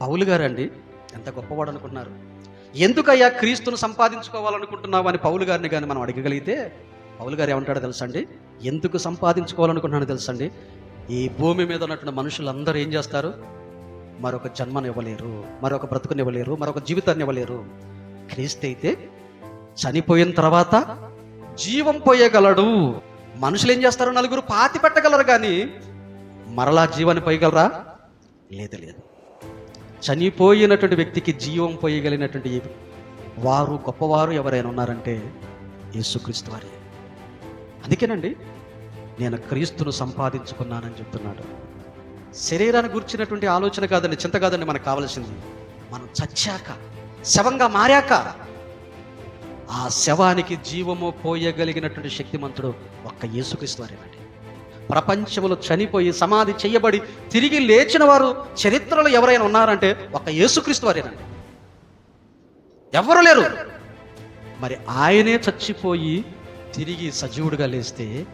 పౌలు గారండి ఎంత గొప్పవాడు అనుకున్నారు ఎందుకయ్యా క్రీస్తును సంపాదించుకోవాలనుకుంటున్నావు అని పౌలు గారిని కానీ మనం అడగగలిగితే పౌలు గారు ఏమంటాడో తెలుసండి? ఎందుకు సంపాదించుకోవాలనుకుంటున్నాను తెలుసండి? ఈ భూమి మీద ఉన్నటువంటి మనుషులందరూ ఏం చేస్తారు? మరొక జన్మను ఇవ్వలేరు మరొక బ్రతుకుని ఇవ్వలేరు మరొక జీవితాన్ని ఇవ్వలేరు. క్రీస్తు అయితే చనిపోయిన తర్వాత జీవం పోయగలడు. మనుషులు ఏం చేస్తారు? నలుగురు పాతి పెట్టగలరు కానీ మరలా జీవాన్ని పోయగలరా? లేదు లేదు. చనిపోయినటువంటి వ్యక్తికి జీవం పోయగలిగినటువంటి వారు గొప్పవారు ఎవరైనా ఉన్నారంటే యేసుక్రీస్తు వారే. అందుకేనండి నేను క్రీస్తును సంపాదించుకున్నానని చెప్తున్నాడు. శరీరాన్ని గుర్చినటువంటి ఆలోచన కాదండి చింత కాదండి మనకు కావాల్సింది. మనం చచ్చాక శవంగా మారాక ఆ శవానికి జీవము పోయగలిగినటువంటి శక్తిమంతుడు ఒక్క యేసుక్రీస్తు వారేనండి. ప్రపంచంలో చనిపోయి సమాధి చేయబడి తిరిగి లేచిన వారు చరిత్రలో ఎవరైనా ఉన్నారంటే ఒక్క యేసుక్రీస్తు వారేనండి. ఎవరు లేరు. మరి ఆయనే చచ్చిపోయి తిరిగి సజీవుడిగా లేస్తే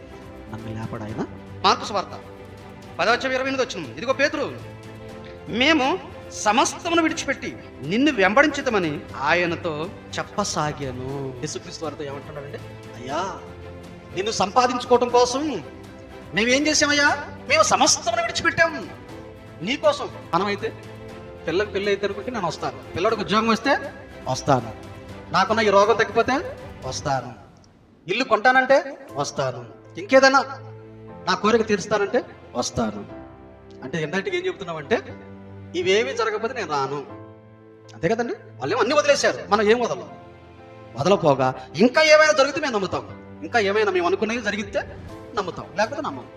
నన్ను లేపడు ఆయన? మార్కు స్వార్త. పదవచ్చం ఇరవై ఎనిమిది వచ్చిన ఇదిగో పేతురు మేము సమస్తమును విడిచిపెట్టి నిన్ను వెంబడించదమని ఆయనతో చెప్పసాగాను. యేసుక్రీస్తు వారితో ఏమంటున్నాడంటే అయ్యా నిన్ను సంపాదించుకోవటం కోసం మేమేం చేసామయ్యా మేము సమస్తమును విడిచిపెట్టాము నీకోసం మనమైతే పిల్లకి పెళ్ళి అయితే అనుకుంటే నేను వస్తాను. పిల్లడికి ఉద్యోగం వస్తే వస్తాను. నాకున్న ఈ రోగం తగ్గిపోతే వస్తాను. ఇల్లు కొంటానంటే వస్తాను. ఇంకేదైనా నా కోరిక తీరుస్తానంటే వస్తాను. అంటే ఇండైరెక్ట్గా ఏం చెప్తున్నామంటే ఇవేమీ జరగకపోతే నేను రాను. అంతే కదండి? వాళ్ళు అన్ని వదిలేశారు. మనం ఏం వదలం? వదలపోగా. ఇంకా ఏమైనా జరిగితే మేము నమ్ముతాం. ఇంకా ఏమైనా మేము అనుకున్నవి జరిగితే నమ్ముతాం. లేకపోతే నమ్మం.